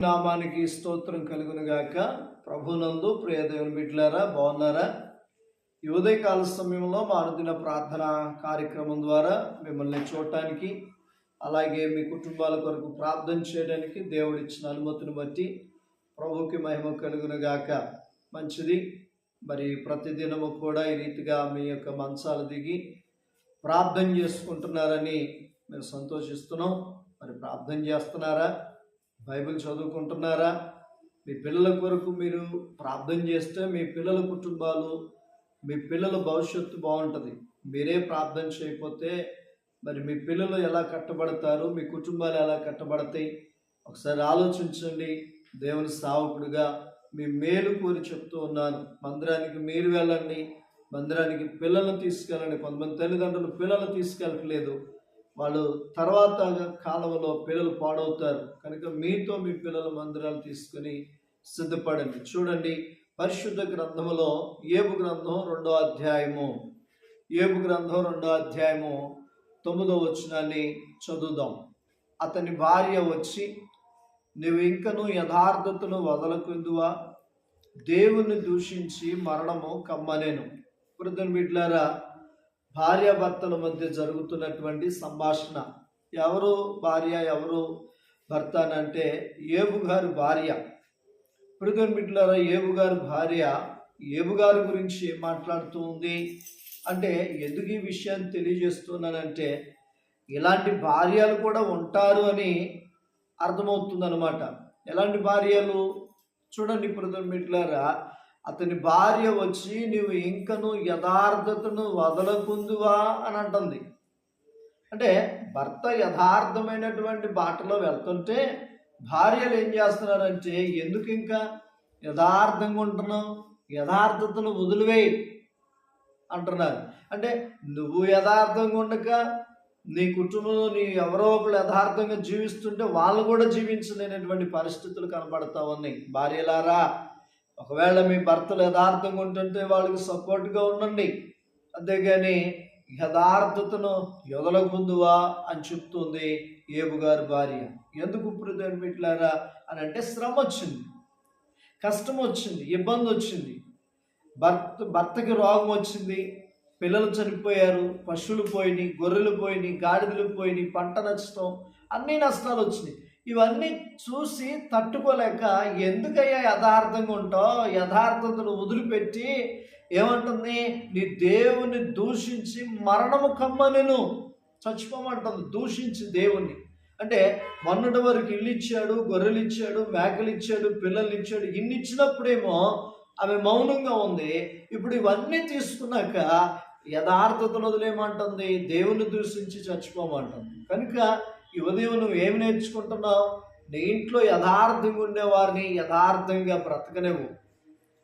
నామానికి స్తోత్రం కలుగునుగాక. ప్రభునందు ప్రియదేవుని బిడ్డలారా బాగున్నారా? ఈ ఉదయకాల సమయంలో మా అనుదిన ప్రార్థన కార్యక్రమం ద్వారా మిమ్మల్ని చూడటానికి అలాగే మీ కుటుంబాల కొరకు ప్రార్థన చేయడానికి దేవుడు ఇచ్చిన అనుమతిని బట్టి ప్రభుకి మహిమ కలుగునుగాక. మంచిది. మరి ప్రతిదినము కూడా ఈ రీతిగా మీ యొక్క మంచాలు దిగి ప్రార్థన చేసుకుంటున్నారని మేము సంతోషిస్తున్నాం. మరి ప్రార్థన చేస్తున్నారా? బైబిల్ చదువుకుంటున్నారా? మీ పిల్లల కొరకు మీరు ప్రార్థన చేస్తే మీ పిల్లల కుటుంబాలు మీ పిల్లల భవిష్యత్తు బాగుంటుంది. మీరే ప్రార్థన చేయకపోతే మరి మీ పిల్లలు ఎలా కట్టబడతారు? మీ కుటుంబాలు ఎలా కట్టబడతాయి? ఒకసారి ఆలోచించండి. దేవుని సావకుడుగా మీ మేలు కోరి చెప్తూ ఉన్నాను. మందిరానికి మీరు వెళ్ళండి. మందిరానికి పిల్లలను తీసుకెళ్ళండి. కొంతమంది తల్లిదండ్రులు పిల్లలు తీసుకెళ్ళట్లేదు. వాళ్ళు తర్వాత కాలంలో పిల్లలు పాడవుతారు. కనుక మీతో మీ పిల్లల మందిరాలు తీసుకొని సిద్ధపడండి. చూడండి పరిశుద్ధ గ్రంథములో ఏబు గ్రంథం రెండో అధ్యాయము. ఏబు గ్రంథం రెండో అధ్యాయము తొమ్మిదో వచనాన్ని చదువుదాం. అతని భార్య వచ్చి నువ్వు ఇంకను యథార్థతను వదలకుందువా? దేవుని దూషించి మరణము కమ్మలేను. వృద్ధుని బిడ్లారా భార్యాభర్తల మధ్య జరుగుతున్నటువంటి సంభాషణ. ఎవరు భార్య ఎవరు భర్త అని అంటే ఏబుగారు భార్య. వృద్ధుని బిడ్లారా ఏబుగారు భార్య ఏబు గారి గురించి ఏం మాట్లాడుతూ ఉంది? అంటే ఎందుకు ఈ విషయాన్ని తెలియజేస్తున్నానంటే ఇలాంటి భార్యలు కూడా ఉంటారు అని అర్థమవుతుందన్నమాట. ఎలాంటి భార్యలు? చూడండి ప్రథమ మిట్లారా అతని భార్య వచ్చి నువ్వు ఇంకను యథార్థతను వదలకుందువా? అని అంటుంది. అంటే భర్త యథార్థమైనటువంటి బాటలో వెళ్తుంటే భార్యలు ఏం చేస్తున్నారంటే ఎందుకు ఇంకా యథార్థంగా ఉంటున్నావు? యథార్థతను వదిలివేయి అంటున్నారు. అంటే నువ్వు యథార్థంగా ఉండక నీ కుటుంబంలో నీ ఎవరో ఒకరు యథార్థంగా జీవిస్తుంటే వాళ్ళు కూడా జీవించలేనటువంటి పరిస్థితులు కనబడతా ఉన్నాయి భార్యలారా ఒకవేళ మీ భర్తలు యథార్థంగా ఉంటుంటే వాళ్ళకి సపోర్ట్గా ఉండండి. అంతేగాని యథార్థతను ఎదలకు ముందువా అని చెప్తుంది ఏబు గారి భార్య. ఎందుకు ఇప్పుడు పెట్టారా అని అంటే శ్రమ వచ్చింది. కష్టం వచ్చింది ఇబ్బంది వచ్చింది. భర్త భర్తకి రోగం వచ్చింది. పిల్లలు చనిపోయారు పశువులు పోయినాయి గొర్రెలు పోయినాయి గాడిదలు పోయినాయి పంట నష్టం అన్ని నష్టాలు వచ్చినాయి. ఇవన్నీ చూసి తట్టుకోలేక ఎందుకయ్యా యథార్థంగా ఉంటావు? యథార్థతను వదిలిపెట్టి ఏమంటుంది? నీ దేవుని దూషించి మరణము కమ్మనెను. చచ్చిపోమంటుంది. దూషించి దేవుణ్ణి. అంటే మొన్నటి వరకు ఇల్లు ఇచ్చాడు గొర్రెలు ఇచ్చాడు మేకలు ఇచ్చాడు పిల్లలు ఇచ్చాడు ఇన్ని ఇచ్చినప్పుడేమో ఆమె మౌనంగా ఉంది. ఇప్పుడు ఇవన్నీ తీసుకున్నాక యథార్థతను వదిలేమంటుంది దేవుని దూషించి చచ్చిపోమంటుంది. కనుక ఈ ఉదయం నువ్వు ఏమి నేర్చుకుంటున్నావు? నీ ఇంట్లో యథార్థంగా ఉండేవారిని యథార్థంగా బ్రతకనేవు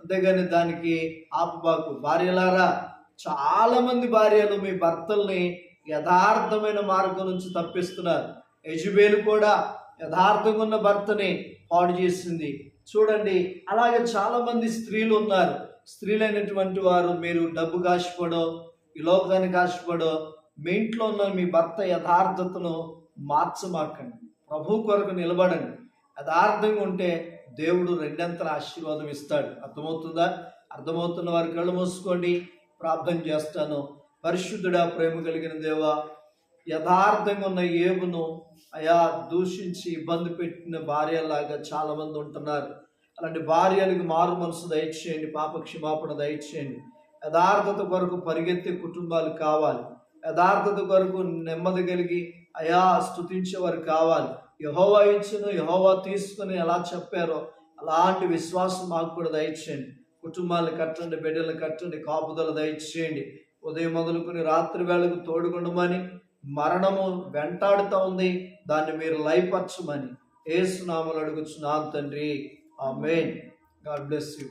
అంతేగాని దానికి ఆపుబాకు. భార్యలారా చాలామంది భార్యలు మీ భర్తల్ని యథార్థమైన మార్గం నుంచి తప్పిస్తున్నారు. యజుబేలు కూడా యథార్థంగా ఉన్న భర్తని పాడు చేసింది. చూడండి అలాగే చాలామంది స్త్రీలు ఉన్నారు. స్త్రీలైనటువంటి వారు మీరు డబ్బు కాసిపడో ఈ లోకానికి ఆశపడో మీ ఇంట్లో ఉన్న మీ భర్త యథార్థతను మార్చమాకండి. ప్రభు కొరకు నిలబడండి. యథార్థంగా ఉంటే దేవుడు రెండంతల ఆశీర్వాదం ఇస్తాడు. అర్థమవుతుందా? అర్థమవుతున్న వారి కళ్ళు మూసుకోండి. ప్రార్థన చేస్తాను. పరిశుద్ధుడా ప్రేమ కలిగిన దేవా యథార్థంగా ఉన్న ఏబును అయా దూషించి ఇబ్బంది పెట్టిన భార్యలాగా చాలామంది ఉంటున్నారు. అలాంటి భార్యలకు మారు మనసు దయచేయండి. పాప క్షమాపణ దయచేయండి. యథార్థత కొరకు పరిగెత్తే కుటుంబాలు కావాలి. యథార్థత కొరకు నెమ్మది కలిగి అయా స్థుతించేవారు కావాలి. యహోవా ఇచ్చిన యహోవా తీసుకుని ఎలా చెప్పారో అలాంటి విశ్వాసం మాకు కూడా దయచేయండి. కుటుంబాలను కట్టండి బిడ్డలు కట్టండి కాపుదలు దయచేయండి. ఉదయం మొదలుకొని రాత్రి వేళకు తోడుకుండమని మరణము వెంటాడుతూ ఉంది. దాన్ని మీరు లైపరచమని ఏసునామలు అడుగుచున్నాను తండ్రి. ఆ మెయిన్ గాడ్ బ్లెస్ యూ.